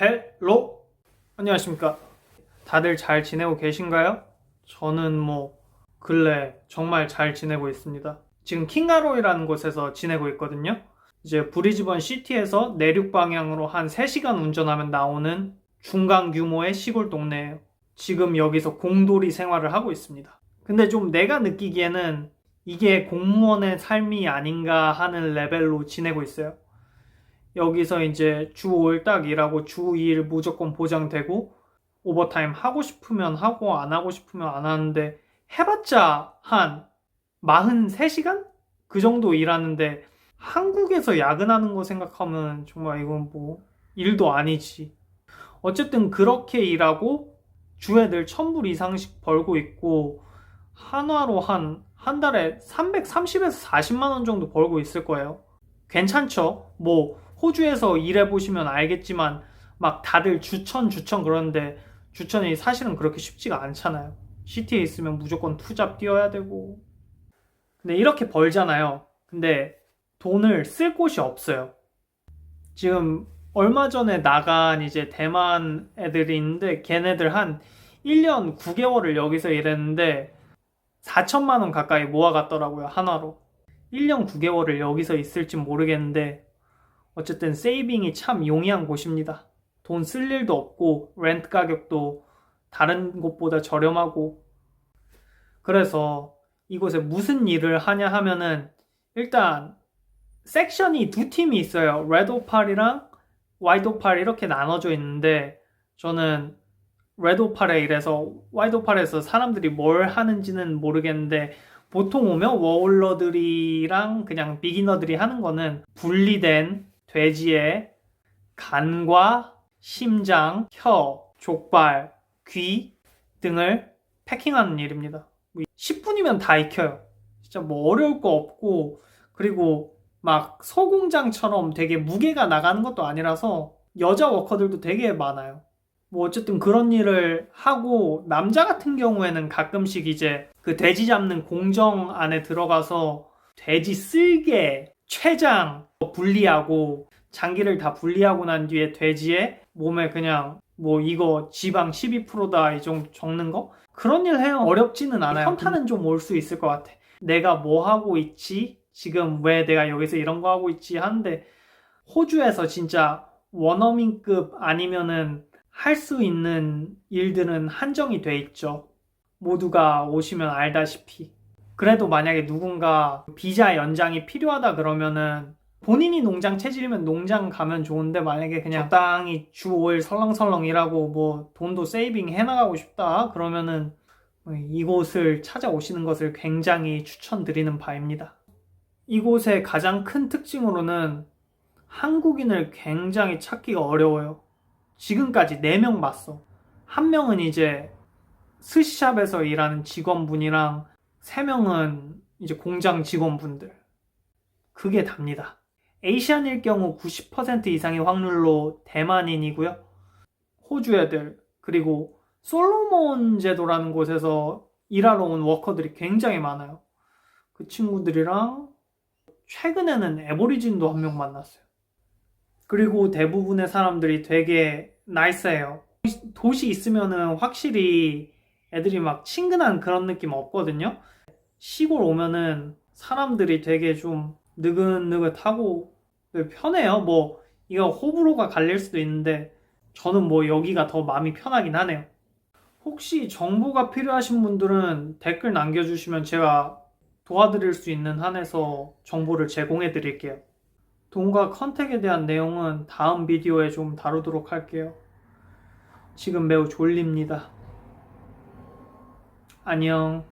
헬로? 안녕하십니까? 다들 잘 지내고 계신가요? 저는 뭐 근래 정말 잘 지내고 있습니다. 지금 킹가로이라는 곳에서 지내고 있거든요. 이제 브리즈번 시티에서 내륙 방향으로 한 3시간 운전하면 나오는 중간 규모의 시골 동네예요. 지금 여기서 공돌이 생활을 하고 있습니다. 근데 좀 내가 느끼기에는 이게 공무원의 삶이 아닌가 하는 레벨로 지내고 있어요 여기서 이제 주 5일 딱 일하고 주 2일 무조건 보장되고 오버타임 하고 싶으면 하고 안 하고 싶으면 안 하는데 해봤자 한 43시간? 그 정도 일하는데 한국에서 야근하는 거 생각하면 정말 이건 뭐 일도 아니지. 어쨌든 그렇게 일하고 주에 늘 1000불 이상씩 벌고 있고 한화로 한 한 달에 330에서 40만 원 정도 벌고 있을 거예요. 괜찮죠? 뭐 호주에서 일해보시면 알겠지만 막 다들 주천 주천 그러는데 주천이 사실은 그렇게 쉽지가 않잖아요. 시티에 있으면 무조건 투잡 뛰어야 되고. 근데 이렇게 벌잖아요. 근데 돈을 쓸 곳이 없어요. 지금 얼마 전에 나간 이제 대만 애들이 있는데 걔네들 한 1년 9개월을 여기서 일했는데 4천만 원 가까이 모아갔더라고요. 한화로. 1년 9개월을 여기서 있을지 모르겠는데 어쨌든 세이빙이 참 용이한 곳입니다. 돈 쓸 일도 없고 렌트 가격도 다른 곳보다 저렴하고 그래서 이곳에 무슨 일을 하냐 하면은 일단 섹션이 두 팀이 있어요. 레드 오팔이랑 와이드 오팔 이렇게 나눠져 있는데 저는 레드 오팔에 일해서 와이드 오팔에서 사람들이 뭘 하는지는 모르겠는데 보통 오면 워홀러들이랑 그냥 비기너들이 하는 거는 분리된 돼지의 간과 심장, 혀, 족발, 귀 등을 패킹하는 일입니다. 10분이면 다 익혀요. 진짜 뭐 어려울 거 없고 그리고 막 소공장처럼 되게 무게가 나가는 것도 아니라서 여자 워커들도 되게 많아요. 뭐 어쨌든 그런 일을 하고 남자 같은 경우에는 가끔씩 이제 그 돼지 잡는 공정 안에 들어가서 돼지 쓸개, 췌장 분리하고 장기를 다 분리하고 난 뒤에 돼지의 몸에 그냥 뭐 이거 지방 12%다 이 정도 적는 거 그런 일 해요. 어렵지는 않아요. 현타는 좀 올 수 있을 것 같아. 내가 뭐 하고 있지? 지금 왜 내가 여기서 이런 거 하고 있지? 하는데 호주에서 진짜 원어민급 아니면은 할 수 있는 일들은 한정이 돼 있죠. 모두가 오시면 알다시피. 그래도 만약에 누군가 비자 연장이 필요하다 그러면은 본인이 농장 체질이면 농장 가면 좋은데 만약에 그냥 적당히 주 5일 설렁설렁 일하고 뭐 돈도 세이빙 해나가고 싶다 그러면은 이곳을 찾아오시는 것을 굉장히 추천드리는 바입니다. 이곳의 가장 큰 특징으로는 한국인을 굉장히 찾기가 어려워요. 지금까지 4명 봤어. 한 명은 이제 스시샵에서 일하는 직원분이랑 3명은 이제 공장 직원분들. 그게 답니다. 에이시안일 경우 90% 이상의 확률로 대만인이고요. 호주 애들, 그리고 솔로몬 제도라는 곳에서 일하러 온 워커들이 굉장히 많아요. 그 친구들이랑 최근에는 에버리진도 한 명 만났어요. 그리고 대부분의 사람들이 되게 나이스해요. 도시 있으면은 확실히 애들이 막 친근한 그런 느낌 없거든요. 시골 오면은 사람들이 되게 좀 느긋느긋하고 편해요. 뭐 이거 호불호가 갈릴 수도 있는데 저는 뭐 여기가 더 마음이 편하긴 하네요. 혹시 정보가 필요하신 분들은 댓글 남겨주시면 제가 도와드릴 수 있는 한에서 정보를 제공해 드릴게요. 돈과 컨택에 대한 내용은 다음 비디오에 좀 다루도록 할게요. 지금 매우 졸립니다. 안녕.